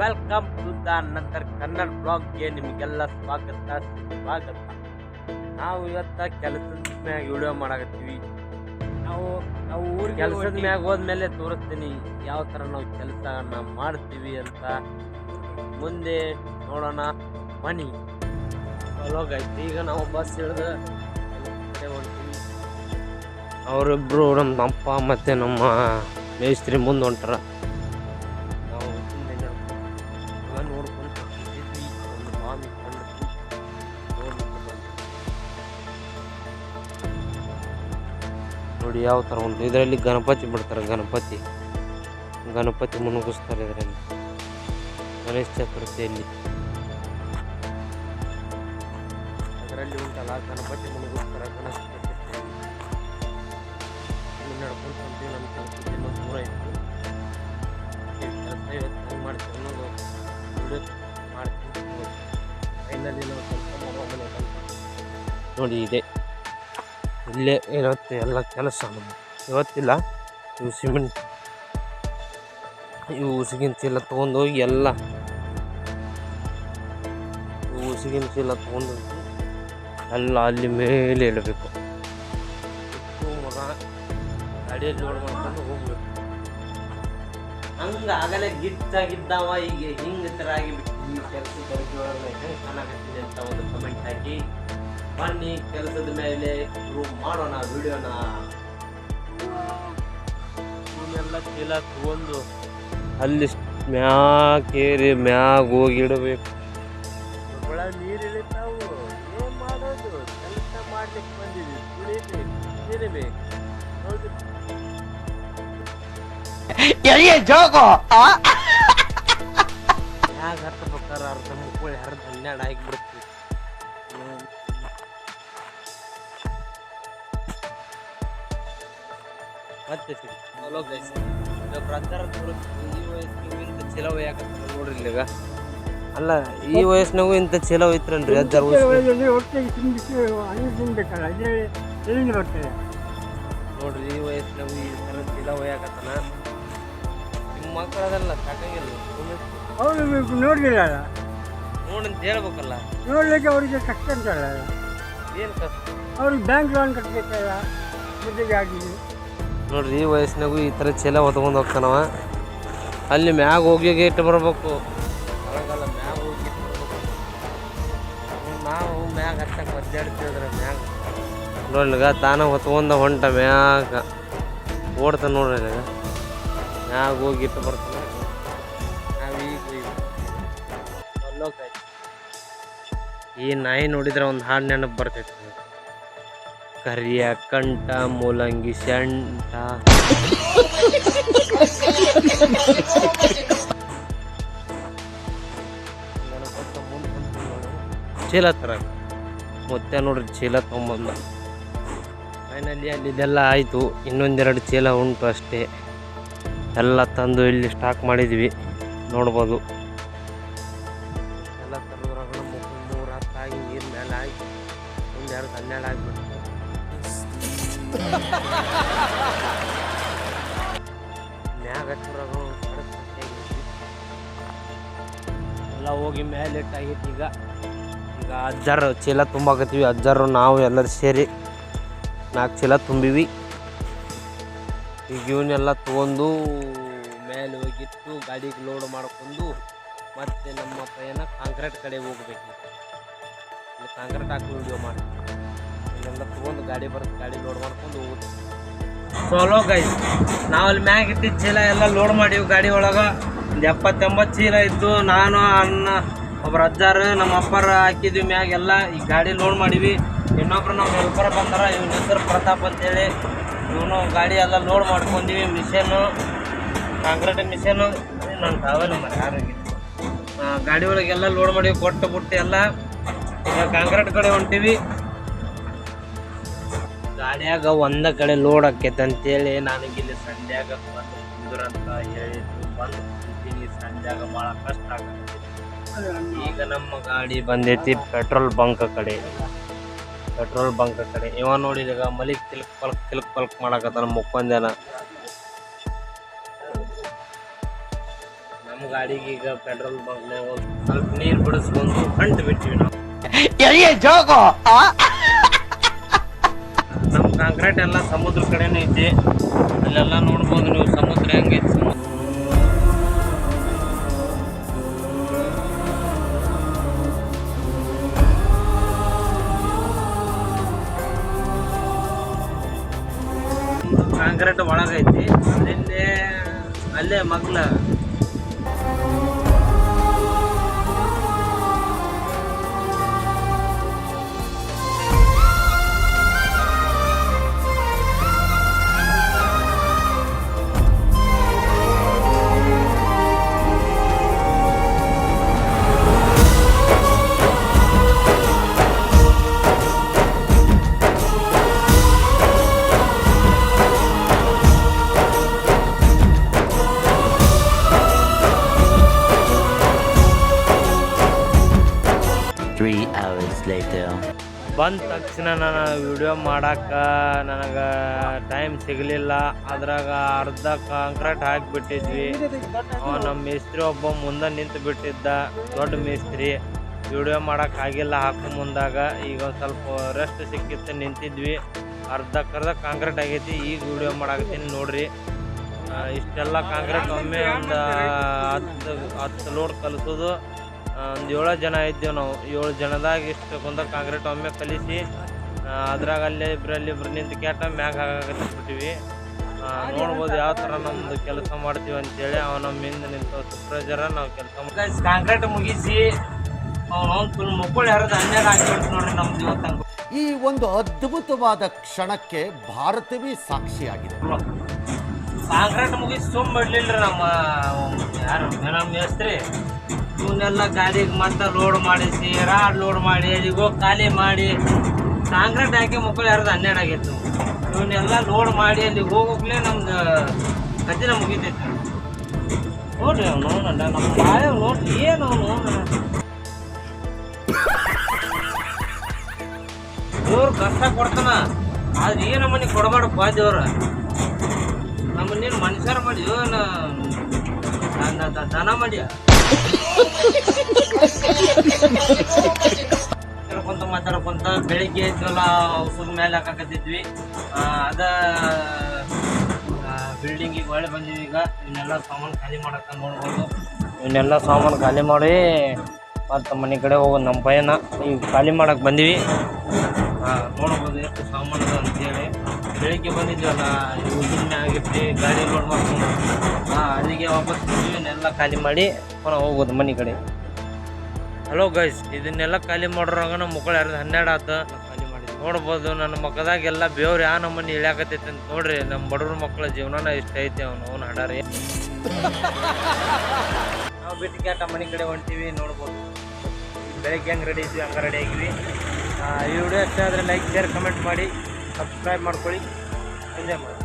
Welcome to the ನಂತರ ಕನ್ನಡ ಬ್ಲಾಗ್ಗೆ ನಿಮಗೆಲ್ಲ ಸ್ವಾಗತ ಸ್ವಾಗತ. ನಾವು ಇವತ್ತ ಕೆಲಸದ ಮ್ಯಾಗ ವಿಡಿಯೋ ಮಾಡಾಕತ್ತೀವಿ. ನಾವು ನಾವು ಊರು ಕೆಲಸದ ಮ್ಯಾಗ ಹೋದ್ಮೇಲೆ ತೋರಿಸ್ತೀನಿ ಯಾವ ಥರ ನಾವು ಕೆಲಸನ ಮಾಡ್ತೀವಿ ಅಂತ. ಮುಂದೆ ನೋಡೋಣ ಮನಿ ಹೋಗೈತಿ ಈಗ ನಾವು ಬಸ್ ಹಿಡಿದು ಹೊಂಟೀವಿ ಅವರಿಬ್ಬರು ನಮ್ಮ ಅಪ್ಪ ಮತ್ತು ನಮ್ಮ ಮೇಸ್ತ್ರಿ ಮುಂದೆ ಹೊಂಟಾರ. ನೋಡಿ ಯಾವ ಥರ ಒಂದು ಇದರಲ್ಲಿ ಗಣಪತಿ ಬಿಡ್ತಾರೆ, ಗಣಪತಿ. ಗಣಪತಿ ಮುಣಗಿಸ್ತಾರೆ ಇದರಲ್ಲಿ. ಗಣೇಶ ಚತುರ್ಥಿಯಲ್ಲಿ. ಅದರಲ್ಲಿ ಉಂಟಲ್ಲ, ಗಣಪತಿ ಮುಣಗಿಸ್ತಾರೆ, ಗಣೇಶ ಚತುರ್ಥಿಯಲ್ಲಿ. ನಡ್ಕೊಂಡು ನಮ್ಮ ಕೆಲಸದ ಇನ್ನೊಂದು ದೂರ ಇತ್ತು. ಕೆಲಸ ಇವತ್ತು ಮಾಡ್ತೀವಿ ಅನ್ನೋದು ನೋಡಿ ಇದೆ. ಇಲ್ಲೇ ಇರುತ್ತೆ ಎಲ್ಲ ಕೆಲಸ ಇವತ್ತಿಲ್ಲ, ಇವು ಸಿಮೆಂಟ್. ಇವು ಉಸಿಗಿನ ಚೀಲ ತೊಗೊಂಡೋಗಿ ಎಲ್ಲ. ಇವು ಉಸಿಗಿನ ಚೀಲ ತೊಗೊಂಡೋಗಿ ಎಲ್ಲ ಅಲ್ಲಿ ಮೇಲೆ ಇಟ್ಟು ಮಗ ಗಾಡಿಯಲ್ಲಿ ಲೋಡ್ ಮಾಡ್ಕೊಂಡು ಹೋಗ್ಬೇಕು. ಹಂಗ ಆಗಲೇ ಗಿಚ್ಚಾಗಿದ್ದವ ಈಗ ಹಿಂಗ ತರ ಆಗಿಬಿಟ್ಟು ಈ ಕೆಲಸದ ಒಳಗೆ ಹೆಂಗ್ ಕಾಣಕತ್ತಿದೆ ಅಂತ ಒಂದು ಕಮೆಂಟ್ ಹಾಕಿ. ಬನ್ನಿ ಕೆಲಸದ ಮೇಲೆ ರೂಮ್ ಮಾಡೋಣ ವಿಡಿಯೋನ. ಇವನ್ನೆಲ್ಲ ಚೀಲ ತಗೊಂಡು ಅಲ್ಲಿ ಮ್ಯಾಕೇರಿ ಮ್ಯಾಗ ಹೋಗಿ ಇಡಬೇಕು. ನೀರು ಇಳಿತಾವು ಏನ್ ಮಾಡೋದು? ಕೆಲಸ ಮಾಡ್ಲಿಕ್ಕೆ ಬಂದಿದ್ವಿ. ಕುಡಿಬೇಕು ಇರಬೇಕು ಹೌದು. ಮ್ಯಾಗ ಹತ್ತಬೇಕಾರ ಅರ್ಧ ಮುಕ್ಕುಳಿ ಹರಿದು ಹನ್ನೆರಡು ಮತ್ತೆ ಚಲೋ ಗೈಸ್ ಪ್ರಚಾರ ಈ ವಯಸ್ಸಿನಾಗೂ ಇಂಥ ಚೀಲ ನೋಡ್ರಿ ಇಲ್ಲಿಗ ಅಲ್ಲ ಈ ವಯಸ್ಸಿನಾಗೂ ಇಂಥ ಚೀಲ ಒಯ್ತಾರಲ್ರಿ ಅಜ್ಜಾರ ವಯಸ್ಸು ಹೊಟ್ಟೆಗೆ ತಿನ್ಬಿಟ್ಟು ಹಣ್ಣು ತಿನ್ಬೇಕಲ್ಲ ಅದೇ ಎಲ್ಲಿಂದ ಬರ್ತದೆ ನೋಡ್ರಿ ಈ ವಯಸ್ಸಿನಾಗೂ ಈ ಥರ ಚೀಲ ಒಯ್ಯಾಕತ್ತಾನ ನಿಮ್ಮ ಮಕ್ಕಳದಲ್ಲ ಸಾಕಾಗಿಲ್ಲ ಅವರು ನೋಡಲಿಲ್ಲ ನೋಡಂತ ಹೇಳ್ಬೇಕಲ್ಲ. ನೋಡ್ಲಿಕ್ಕೆ ಅವರಿಗೆ ಕಷ್ಟ ಅಂತಲ್ಲ ಏನು ಕಷ್ಟ? ಅವ್ರಿಗೆ ಬ್ಯಾಂಕ್ ಲೋನ್ ಕಟ್ಟಬೇಕಲ್ಲ ಮುದ್ದೆಗೆ ಆಗಿ. ನೋಡ್ರಿ ಈ ವಯಸ್ಸಿನಾಗೂ ಈ ಥರ ಚೀಲ ಹೊತ್ಕೊಂಡು ಹೋಗ್ತಾನವ. ಅಲ್ಲಿ ಮ್ಯಾಗ ಹೋಗಿ ಇಟ್ಟು ಬರ್ಬೇಕು. ಹೊರಗಲ್ಲ ಮ್ಯಾಗ ಹೋಗಿ ಇಟ್ಟು ಬರ್ಬೇಕು. ನಾವು ಮ್ಯಾಗ ಹತ್ತಕ್ಕೆ ಒದ್ದಾಡ್ತಿದ್ರ ಮ್ಯಾಗ. ನೋಡ್ಲಿಗ ತಾನ ಹೊತ್ಕೊಂಡ ಹೊಂಟ ಮ್ಯಾಗ. ಓಡ್ತಾನ ನೋಡ್ರಿ ಈಗ ಮ್ಯಾಗ ಹೋಗಿ ಇಟ್ಟು ಬರ್ತಾನ ನಾವು ಈಗ ಈ ನಾಯಿ ನೋಡಿದ್ರೆ ಒಂದು ಹಾಡು ನೆನಪು ಬರ್ತೈತೆ ಕರಿಯ ಕಂಠ, ಮೂಲಂಗಿ ಸೆಂಟ ಚೀಲ ತರ. ಮತ್ತೆ ನೋಡ್ರಿ, ಚೀಲ ತೊಗೊಂಬಂದ ಫೈನಲಿ ಅಲ್ಲಿ ಇದೆಲ್ಲ ಆಯಿತು. ಇನ್ನೊಂದೆರಡು ಚೀಲ ಉಂಟು ಅಷ್ಟೇ. ಎಲ್ಲ ತಂದು ಇಲ್ಲಿ ಸ್ಟಾಕ್ ಮಾಡಿದ್ವಿ. ನೋಡ್ಬೋದು. ಎಲ್ಲ ತರೋದ್ರಾಗ ಮೂರು ಹತ್ತು ಆಗಿ ನೀರು ಮೇಲೆ ಆಗಿ ಎರಡು ಹನ್ನೆರಡು ಆಗಿಬಿಟ್ಟು ಮ್ಯಾಗ ಎಲ್ಲ ಹೋಗಿ ಮೇಲೆ ಇಟ್ಟಾಗಿತ್ತು ಈಗ ಈಗ ಅಜ್ಜಾರು ಚೀಲ ತುಂಬಾಕತ್ತೀವಿ. ಅಜ್ಜಾರು, ನಾವು ಎಲ್ಲರೂ ಸೇರಿ ನಾಲ್ಕು ಚೀಲ ತುಂಬಿವಿ. ಈಗ ಇವನ್ನೆಲ್ಲ ತೊಗೊಂಡು ಮೇಲೆ ಹೋಗಿಟ್ಟು ಗಾಡಿಗೆ ಲೋಡ್ ಮಾಡ್ಕೊಂಡು ಮತ್ತೆ ನಮ್ಮ ಪಯಣ ಕಾಂಕ್ರೀಟ್ ಕಡೆ ಹೋಗ್ಬೇಕು. ಇಲ್ಲಿ ಕಾಂಕ್ರೀಟ್ ಹಾಕಿ ವಿಡಿಯೋ ಮಾಡಿ ಇಲ್ಲೆಲ್ಲ ತೊಗೊಂಡು ಗಾಡಿ ಬರುತ್ತೆ ಗಾಡಿ ಲೋಡ್ ಮಾಡ್ಕೊಂಡು ಹೋಗುತ್ತೆ ಸೋಲೋ ಗೈಸ್ ನಾವು ಅಲ್ಲಿ ಮ್ಯಾಗ ಇಟ್ಟಿದ್ದ ಚೀಲ ಎಲ್ಲ ಲೋಡ್ ಮಾಡೀವಿ ಗಾಡಿ ಒಳಗೆ. ಒಂದು ಎಪ್ಪತ್ತೆಂಬತ್ತು ಚೀಲ ಇತ್ತು. ನಾನು, ಅಣ್ಣ ಒಬ್ಬರು ಅಜ್ಜಾರು, ನಮ್ಮ ಅಪ್ಪರ ಹಾಕಿದ್ವಿ ಮ್ಯಾಗೆಲ್ಲ ಈ ಗಾಡಿ ಲೋಡ್ ಮಾಡೀವಿ. ಇನ್ನೊಬ್ರು ನಮ್ಮ ಹೆಲ್ಪರ್ ಬಂದಾರ. ಇವ್ನ ಹೆಸರು ಪ್ರತಾಪ್ ಅಂತೇಳಿ. ಇವನು ಗಾಡಿ ಎಲ್ಲ ಲೋಡ್ ಮಾಡ್ಕೊಂಡಿವಿ ಮಿಷನ್ನು ಕಾಂಕ್ರೀಟ್ ಮಿಷನ್ನು ನನ್ನ ತಾವಲ್ಲ ಮರ ಯಾರಿಗೆ ಗಾಡಿ ಒಳಗೆಲ್ಲ ಲೋಡ್ ಮಾಡಿ ಕೊಟ್ಟು ಬಿಟ್ಟು ಎಲ್ಲ ಕಾಂಕ್ರೀಟ್ ಕಡೆ ಹೊಂಟಿವಿ. ಗಾಡಿಯಾಗ ಒಂದ ಕಡೆ ಲೋಡ್ ಆಕೈತೆ ಅಂತೇಳಿ ನನಗಿಲ್ಲಿ ಸಂಡ್ಯಾಗ ಬಂದು ಕುಂದ್ರಂತ ಹೇಳಿದ್ದು ಬಂದು ಭಾಳ ಕಷ್ಟ ಆಗತ್ತೆ ಈಗ ನಮ್ಮ ಗಾಡಿ ಬಂದೈತಿ ಪೆಟ್ರೋಲ್ ಬಂಕ್ ಕಡೆ. ಪೆಟ್ರೋಲ್ ಬಂಕ್ ಕಡೆ. ಇವ ನೋಡಿ ಇದಾಗ ಮಲಿಕ್ ತಿಲ್ಕ್ ಪಲ್ಕ್ ತಿಲ್ಕ್ ಪಲ್ಕ್ ಮಾಡಕತ್ತಾನ ಮುಕ್ಕೊಂದೇನ ನಮ್ಮ ಗಾಡಿಗೆ ಈಗ ಪೆಟ್ರೋಲ್ ಬಂಕ್ನಾಗ ಒಂದು ಸ್ವಲ್ಪ ನೀರು ಬಿಡಿಸ್ಕೊಂಡು ಹಂಟ್ ಬಿಟ್ಟಿವಿ ನಾವು. ನಮ್ಮ ಕಾಂಕ್ರೀಟ್ ಎಲ್ಲ ಸಮುದ್ರ ಕಡೆನೂ ಐತಿ. ಅಲ್ಲೆಲ್ಲ ನೋಡ್ಬೋದು ನೀವು ಸಮುದ್ರ ಹೆಂಗೈತಿ ಸಮುದ್ರ ಕಾಂಕ್ರೀಟ್ ಒಳಗೈತಿ. ನಿನ್ನೆ ಅಲ್ಲೇ ಮಗ್ಲ Three ಅವರ್ಸ್ later. ಬಂದ ತಕ್ಷಣ ನಾನು ವಿಡಿಯೋ ಮಾಡಕ್ಕೆ ನನಗೆ ಟೈಮ್ ಸಿಗಲಿಲ್ಲ. ಅದ್ರಾಗ ಅರ್ಧ ಕಾಂಕ್ರೀಟ್ ಹಾಕಿಬಿಟ್ಟಿದ್ವಿ. ನಮ್ಮ ಮೇಸ್ತ್ರಿ ಒಬ್ಬ ಮುಂದೆ ನಿಂತು ಬಿಟ್ಟಿದ್ದ. ದೊಡ್ಡ ಮೇಸ್ತ್ರಿ. ವಿಡಿಯೋ ಮಾಡೋಕ್ಕಾಗಿಲ್ಲ ಹಾಕೋ ಮುಂದಾಗ. ಈಗ ಒಂದು ಸ್ವಲ್ಪ ರೆಸ್ಟ್ ಸಿಕ್ಕಿತ್ತು ನಿಂತಿದ್ವಿ. ಅರ್ಧಕ್ಕರ್ಧ ಕಾಂಕ್ರೀಟ್ ಆಗೈತಿ. ಈಗ ವಿಡಿಯೋ ಮಾಡಾಕತ್ತೀನಿ ನೋಡ್ರಿ. ಇಷ್ಟೆಲ್ಲ ಕಾಂಕ್ರೀಟ್ ಒಮ್ಮೆ ಒಂದು ಹತ್ತು ಹತ್ತು ಲೋಡ್ ಕಲಿಸೋದು. ಒಂದು ಏಳು ಜನ ಇದ್ದೇವೆ ನಾವು. ಏಳು ಜನದಾಗ ಇಷ್ಟು ಕುಂದ ಕಾಂಕ್ರೀಟ್ ಒಮ್ಮೆ ಕಲಿಸಿ ಅದ್ರಾಗ ಅಲ್ಲೇ ಇಬ್ಬರಲ್ಲಿ ಇಬ್ರು ನಿಂತು ಕೆಟ್ಟ ಮ್ಯಾಗ ಹಾಕಿಬಿಟ್ಟಿವಿ ನೋಡ್ಬೋದು ಯಾವ ಥರ ನಮ್ದು ಕೆಲಸ ಮಾಡ್ತೀವಿ ಅಂತೇಳಿ ಅವ ನಮ್ಮ ಹಿಂದೆ ನಿಂತು ಸೂಪರ್ವೈಸರ ನಾವು ಕೆಲಸ ಕಾಂಕ್ರೀಟ್ ಮುಗಿಸಿ ಅವ್ನು ಫುಲ್ ಮುಕ್ಕುಳಿ ಹರಿದು ಹನ್ನೆರಡು ನೋಡಿ ನೋಡ್ರಿ ನಮ್ದು ಇವತ್ತು ಈ ಒಂದು ಅದ್ಭುತವಾದ ಕ್ಷಣಕ್ಕೆ ಭಾರತವೇ ಸಾಕ್ಷಿಯಾಗಿದೆ. ಕಾಂಕ್ರೀಟ್ ಮುಗಿಸಿ ಸುಮ್ಮ ರೀ ನಮ್ಮ ಯಾರು ನಮ್ಮ ಮೇಸ್ತ್ರಿ. ಇವನ್ನೆಲ್ಲ ಗಾಡಿಗೆ ಮತ್ತೆ ಲೋಡ್ ಮಾಡಿಸಿ ರಾಡ್ ಲೋಡ್ ಮಾಡಿ ಹೋಗಿ ಖಾಲಿ ಮಾಡಿ. ಕಾಂಕ್ರೀಟ್ ಹಾಕಿ ಮಕ್ಕಳು ಎರಡು ಹನ್ನೆರಡು ಆಗಿತ್ತು. ಇವನ್ನೆಲ್ಲ ಲೋಡ್ ಮಾಡಿ ಅಲ್ಲಿಗೆ ಹೋಗೋಕ್ಲೇ ನಮ್ದು ಕಜ್ಜಿನ ಮುಗಿತೈತೆ. ನೋಡ್ರಿ ಅವ್ನು ನೋಡ ನಮ್ಮ ಬಾಯ ನೋಡ್ರಿ, ಏನು ಅವನು? ದೇವ್ರು ಕಷ್ಟ ಕೊಡ್ತಾನ. ಆದ್ರೆ ಏನು ನಮ್ಮನೆ ಕೊಡಬಾರ್ದಪ್ಪ ದೇವ್ರ ನಮ್ಮನ್ನೇನು ಮನುಷ್ಯರ ಮಾಡಿ ದನ ಮಾಡಿ. ಮಾತಾಡ್ಕೊಂತ ಮಾತಾಡ್ಕೊಂತ ಬೆಳಿಗ್ಗೆ ಎದ್ದೆಲ್ಲ ಔಷಧ ಮೇಲೆ ಹಾಕಕತ್ತಿದ್ವಿ. ಅದ ಬಿಲ್ಡಿಂಗಿಗೆ ಒಳ್ಳೆ ಬಂದೀವಿ ಈಗ. ಇನ್ನೆಲ್ಲ ಸಾಮಾನು ಖಾಲಿ ಮಾಡಕ್ಕ ನೋಡ್ಬೋದು. ಇನ್ನೆಲ್ಲ ಸಾಮಾನು ಖಾಲಿ ಮಾಡಿ ಮತ್ತು ಮನೆ ಕಡೆ ಹೋಗೋದು ನಮ್ಮ ಪಯಣ. ಈಗ ಖಾಲಿ ಮಾಡಕ್ಕೆ ಬಂದೀವಿ. ನೋಡ್ಬೋದು ಎಷ್ಟು ಸಾಮಾನು ಬೆಳಿಗ್ಗೆ ಬಂದಿದ್ವಲ್ಲ ಉದ್ದಿನ ಆಗಿರ್ತಿ, ಗಾಡಿ ಲೋಡ್ ಮಾಡ್ಕೊಂಡು. ಹಾಂ, ಅಲ್ಲಿಗೆ ವಾಪಸ್ ಇದನ್ನೆಲ್ಲ ಖಾಲಿ ಮಾಡಿ ಪುನಃ ಹೋಗೋದು ಮನೆ ಕಡೆ. ಹಲೋ ಗೈಸ್ ಇದನ್ನೆಲ್ಲ ಖಾಲಿ ಮಾಡೋರಾಗ ನಮ್ಮ ಮಕ್ಕಳು ಎರಡು ಹನ್ನೆರಡು ಆತ. ಖಾಲಿ ಮಾಡಿ ನೋಡ್ಬೋದು, ನನ್ನ ಮಕ್ಕದಾಗೆಲ್ಲ ಬೇವ್ರು ಯಾವ ನಮ್ಮನ್ನು ಇಳಿಯಾಕತ್ತೈತೆ ಅಂತ ನೋಡ್ರಿ, ನಮ್ಮ ಬಡವ್ರ ಮಕ್ಕಳ ಜೀವನನ ಇಷ್ಟ ಐತೆ, ಅವನು ಅವ್ನು ಹಾಡಾರಿ. ನಾವು ಬಿಟ್ಟು ಕ್ಯಾಟ ಮನೆ ಕಡೆ ಹೊಂಟೀವಿ, ನೋಡ್ಬೋದು. ಬೆಳಗ್ಗೆ ಹೆಂಗೆ ರೆಡಿ ಇದ್ವಿ, ಹಂಗೆ ರೆಡಿ ಆಗಿವಿ ಈ ವಿಡಿಯೋ ಇಷ್ಟ ಆದರೆ ಲೈಕ್ ಶೇರ್ ಕಮೆಂಟ್ ಮಾಡಿ. ಸಬ್ಸ್ಕ್ರೈಬ್ ಮಾಡ್ಕೊಳ್ಳಿ. ಎಂಜಾಯ್ ಮಾಡಿ.